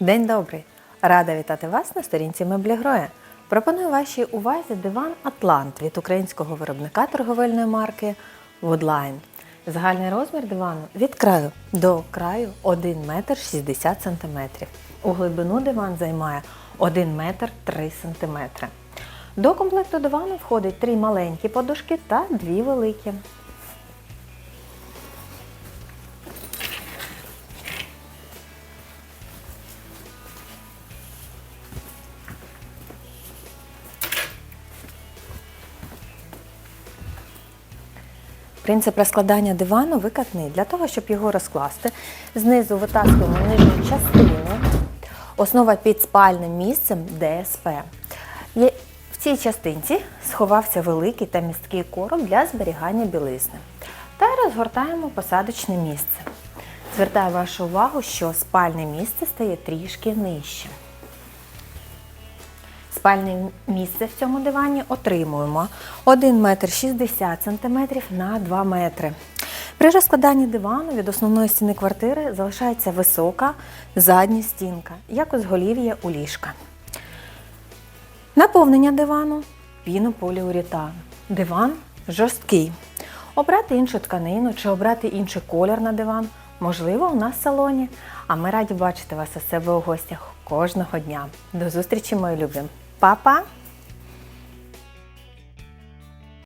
День добрий! Рада вітати вас на сторінці Меблі Гроя. Пропоную вашій увазі диван Атлант від українського виробника торговельної марки Woodline. Загальний розмір дивану від краю до краю 1 метр 60 см. У глибину диван займає 1 метр 3 см. До комплекту дивану входить три маленькі подушки та дві великі. Принцип розкладання дивану викатний. Для того, щоб його розкласти, знизу витаскуємо нижню частину. Основа під спальним місцем ДСП. В цій частинці сховався великий та місткий короб для зберігання білизни. Та розгортаємо посадочне місце. Звертаю вашу увагу, що спальне місце стає трішки нижче. Спальне місце в цьому дивані отримуємо 1 метр 60 см на 2 метри. При розкладанні дивану від основної стіни квартири залишається висока задня стінка, як узголів'я у ліжка. Наповнення дивану пінополіуретан. Диван жорсткий. Обрати іншу тканину чи обрати інший колір на диван можливо у нас в салоні. А ми раді бачити вас у себе у гостях кожного дня. До зустрічі, мої любі. Па-па!